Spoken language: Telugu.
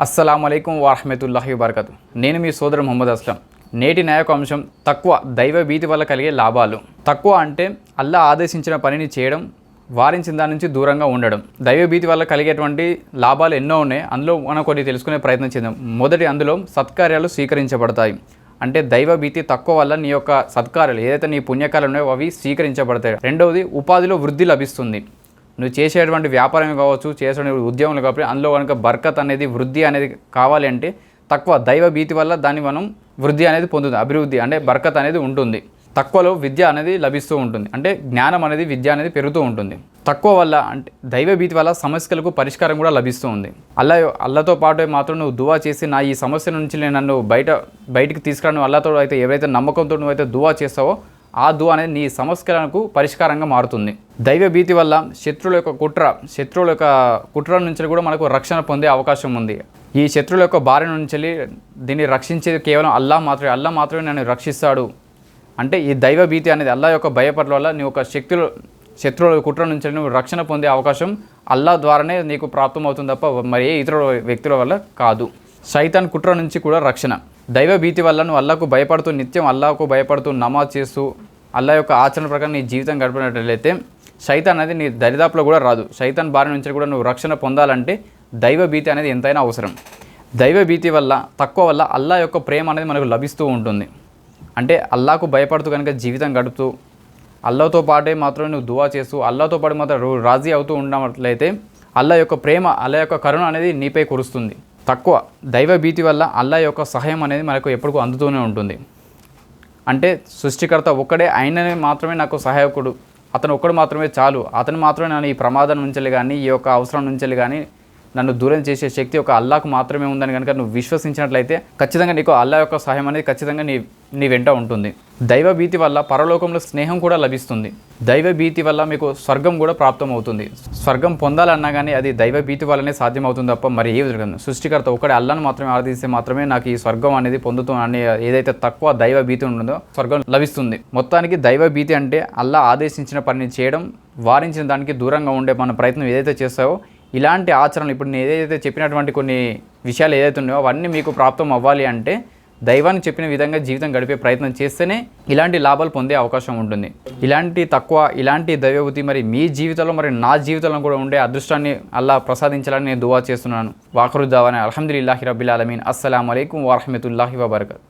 అస్సలం అయికం వాహమతుల్లాహి వబర్కతు. నేను మీ సోదరు మొహమ్మద్ అస్లం. నేటి నాయక అంశం తక్కువ దైవ భీతి వల్ల కలిగే లాభాలు. తక్కువ అంటే అల్లా ఆదేశించిన పనిని చేయడం వారించిన దాని నుంచి దూరంగా ఉండడం. దైవ భీతి వల్ల కలిగేటువంటి లాభాలు ఎన్నో ఉన్నాయి అందులో మనం కొన్ని తెలుసుకునే ప్రయత్నం చేద్దాం. మొదటి అందులో సత్కార్యాలు స్వీకరించబడతాయి. అంటే దైవ భీతి తక్కువ వల్ల నీ యొక్క సత్కార్యాలు ఏదైతే నీ పుణ్యకాలు ఉన్నాయో అవి స్వీకరించబడతాయి. రెండవది ఉపాధిలో వృద్ధి లభిస్తుంది. నువ్వు చేసేటువంటి వ్యాపారం కావచ్చు చేసే ఉద్యోగంలో కాబట్టి అందులో కనుక బర్కత్ అనేది వృద్ధి అనేది కావాలి అంటే తక్కువ దైవ భీతి వల్ల దాన్ని మనం వృద్ధి అనేది పొందుతుంది అభివృద్ధి అంటే బర్కత్ అనేది ఉంటుంది. తక్కువలో విద్య అనేది లభిస్తూ ఉంటుంది అంటే జ్ఞానం అనేది విద్య అనేది పెరుగుతూ ఉంటుంది. తక్కువ వల్ల అంటే దైవ భీతి వల్ల సమస్యలకు పరిష్కారం కూడా లభిస్తూ ఉంది. అల్లా అల్లతో పాటు మాత్రం నువ్వు దువా చేసి నా ఈ సమస్య నుంచి నేను నన్ను బయట బయటికి తీసుకురాను అల్లతో అయితే ఎవరైతే నమ్మకంతో నువ్వైతే దువా చేస్తావో ఆదు అనేది నీ సమస్యలకు పరిష్కారంగా మారుతుంది. దైవ భీతి వల్ల శత్రువుల యొక్క కుట్ర శత్రువుల యొక్క కుట్ర నుంచి కూడా మనకు రక్షణ పొందే అవకాశం ఉంది. ఈ శత్రువుల యొక్క బారి నుంచి దీన్ని రక్షించేది కేవలం అల్లా మాత్రమే. అల్లా మాత్రమే నన్ను రక్షిస్తాడు. అంటే ఈ దైవ భీతి అనేది అల్లా యొక్క భయపడల వల్ల నీ యొక్క శక్తులు శత్రువుల కుట్ర నుంచి నువ్వు రక్షణ పొందే అవకాశం అల్లా ద్వారానే నీకు ప్రాప్తమవుతుంది తప్ప మరి ఏ ఇతర వ్యక్తుల వల్ల కాదు. సైతాన్ కుట్ర నుంచి కూడా రక్షణ. దైవ భీతి వల్ల నువ్వు అల్లాకు భయపడుతూ నిత్యం అల్లాకు భయపడుతూ నమాజ్ చేస్తూ అల్లా యొక్క ఆచరణ ప్రకారం నీ జీవితం గడిపినట్లయితే సైతాన్ అనేది నీ దరిదాపులో కూడా రాదు. సైతాన్ బారి నుంచి కూడా నువ్వు రక్షణ పొందాలంటే దైవ భీతి అనేది ఎంతైనా అవసరం. దైవ భీతి వల్ల తక్కువ వల్ల అల్లా యొక్క ప్రేమ అనేది మనకు లభిస్తూ ఉంటుంది. అంటే అల్లాకు భయపడుతూ కనుక జీవితం గడుపుతూ అల్లాతో పాటే మాత్రమే నువ్వు దువా చేస్తూ అల్లాతో పాటు మాత్రం రాజీ అవుతూ ఉన్నట్లయితే అల్లా యొక్క ప్రేమ అల్లా యొక్క కరుణ అనేది నీపై కురుస్తుంది. తక్కువ దైవ భీతి వల్ల అల్లా యొక్క సహాయం అనేది మనకు ఎప్పటికూ అందుతూనే ఉంటుంది. అంటే సృష్టికర్త ఒక్కడే ఆయననే మాత్రమే నాకు సహాయకుడు. అతను ఒక్కడు మాత్రమే చాలు. అతను మాత్రమే నన్ను ఈ ప్రమాదం నుంచి కానీ ఈ యొక్క అవసరం నుంచి కానీ నన్ను దూరం చేసే శక్తి ఒక అల్లాకు మాత్రమే ఉందని కనుక నువ్వు విశ్వసించినట్లయితే ఖచ్చితంగా నీకు అల్లా యొక్క సహాయం అనేది ఖచ్చితంగా నీ నీ వెంట ఉంటుంది. దైవ భీతి వల్ల పరలోకంలో స్నేహం కూడా లభిస్తుంది. దైవ భీతి వల్ల మీకు స్వర్గం కూడా ప్రాప్తం అవుతుంది స్వర్గం పొందాలన్నా కానీ అది దైవ భీతి వల్లనే సాధ్యమవుతుంది తప్ప మరి ఏ విధంగా సృష్టికర్త ఒకటి అల్లాను మాత్రమే ఆరాధిస్తే మాత్రమే నాకు ఈ స్వర్గం అనేది పొందుతుందని అనే ఏదైతే తక్కువ దైవ భీతి ఉంటుందో స్వర్గం లభిస్తుంది. మొత్తానికి దైవ భీతి అంటే అల్లా ఆదేశించిన పనిని చేయడం వారించిన దానికి దూరంగా ఉండే మన ప్రయత్నం ఏదైతే చేస్తావో ఇలాంటి ఆచరణలు ఇప్పుడు నేను ఏదైతే చెప్పినటువంటి కొన్ని విషయాలు ఏదైతే ఉన్నాయో అవన్నీ మీకు ప్రాప్తం అవ్వాలి అంటే దైవాన్ని చెప్పిన విధంగా జీవితం గడిపే ప్రయత్నం చేస్తేనే ఇలాంటి లాభాలు పొందే అవకాశం ఉంటుంది. ఇలాంటి తక్కువ ఇలాంటి దైవభూతి మరి మీ జీవితంలో మరి నా జీవితంలో కూడా ఉండే అదృష్టాన్ని అల్లా ప్రసాదించాలని నేను దువా చేస్తున్నాను. వాకరుద్దావని అల్హమ్దుల్లాహి రబ్బిల్ అలమీన్ అస్సలం అయికం వరహమతుల్లాహి వబర్కత్.